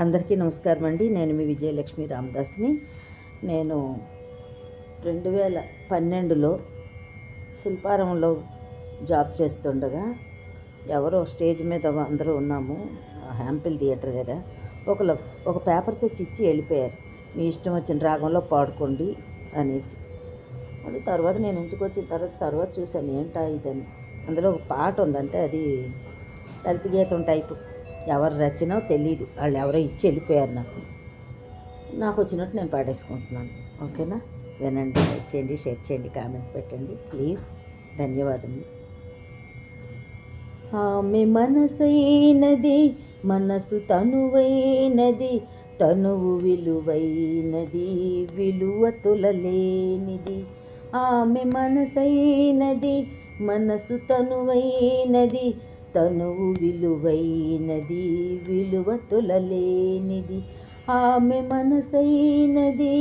అందరికీ నమస్కారం అండి. నేను మీ విజయలక్ష్మి రామదాస్ని. నేను రెండు వేల పన్నెండులో శిల్పారంలో జాబ్ చేస్తుండగా ఎవరో స్టేజ్ మీద అందరూ ఉన్నాము హ్యాంపిల్ థియేటర్ దగ్గర. ఒకళ్ళు ఒక పేపర్ తెచ్చి ఇచ్చి వెళ్ళిపోయారు. మీ ఇష్టం వచ్చిన రాగంలో పాడుకోండి అనేసి. మళ్ళీ తర్వాత నేను ఇంటికి వచ్చిన తర్వాత తర్వాత చూశాను ఏంటా ఇదని. అందులో ఒక పాట ఉందంటే అది లలిత గీతం టైపు. ఎవరు రచనో తెలియదు వాళ్ళు ఎవరో ఇచ్చి వెళ్ళిపోయారు నాకు. నాకు వచ్చినట్టు నేను పాడేసుకుంటున్నాను. ఓకేనా? వినండి లైక్ చేయండి షేర్ చేయండి కామెంట్ పెట్టండి. ప్లీజ్. ధన్యవాదములు. ఆమె మనసైనది మనసు తనువైనది తనువు విలువైనది విలువ తులలేనిది. ఆమె మనసైనది మనసు తనువైనది తనువు విలువైనది విలువ తులలేనిది ఆమె మనసైనది.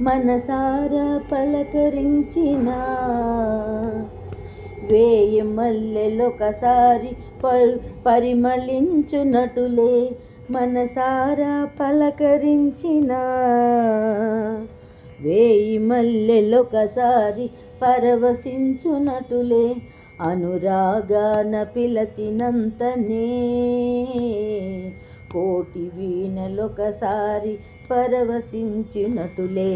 మనసారా పలకరించిన వేయి మల్లెలొకసారి ప- పరిమళించునటులే మనసారా పలకరించిన వేయి మల్లెలొకసారి పరవశించునటులే అనురాగాన పిలచినంతనే. కోటి వీణలొకసారి పరవశించినటులే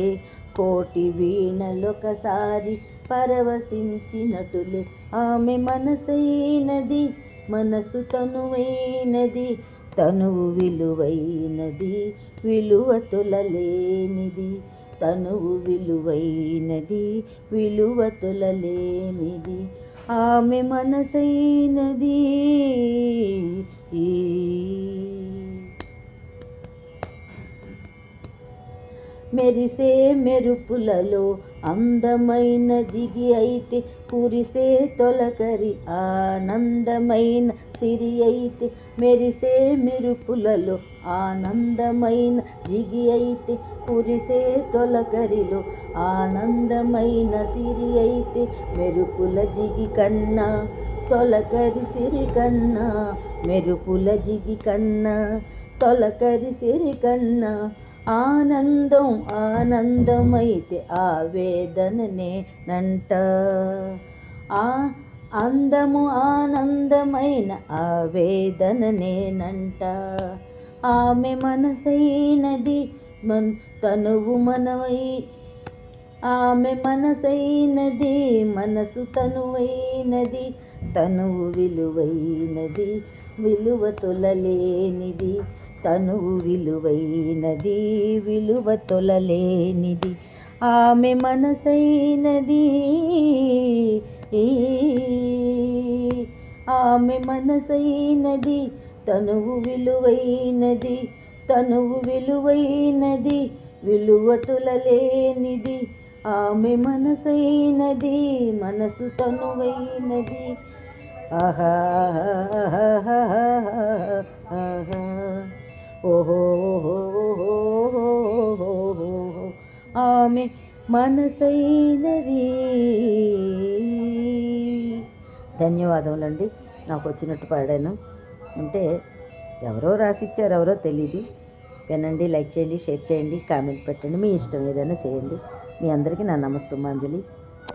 కోటి వీణలొకసారి పరవశించినటులే ఆమె మనసైనది మనసు తనువైనది తనువు విలువైనది విలువ తులలేనిది. తనువు విలువైనది విలువతులలేనిది ఆమె మనసైనది. మెరిసే మెరుపులలో అందమైన జిగి అయితే కురిసే తొలకరి ఆనందమైన సిరి అయితే మెరిసే మెరుపులలో ఆనందమైన జిగి అయితే కురిసే తొలకరిలో ఆనందమైన సిరి అయితే మెరుపుల జిగి కన్నా తొలకరి సిరి కన్నా మెరుపుల జిగి కన్నా తొలకరి సిరి కన్నా ఆనందం ఆనందమైతే ఆవేదననే నంట. ఆ అందము ఆనందమైన ఆవేదననేనంట ఆమె మనసైనది మన్ తనువు మనవై. ఆమె మనసైనది మనసు తనువైనది తనువు విలువైనది విలువ తొలలేనిది తనువు విలువైనది విలువ తొలలేనిది. ఆమె మనసైనది. ఆమె మనసైనది. తనువు విలువైనది తనువు విలువైనది విలువ తులలేనిది. ఆమె మనసైనది మనసు తనువైనది. ఆహా ఆహా. ఓహో ఆమె మనసైనది. ధన్యవాదములండి. నాకు వచ్చినట్టు పాడాను. అంటే ఎవరో రాసిచ్చారు ఎవరో తెలీదు. వినండి లైక్ చేయండి షేర్ చేయండి కామెంట్ పెట్టండి. మీ ఇష్టం ఏదైనా చేయండి. మీ అందరికీ నా నమస్తమాంజలి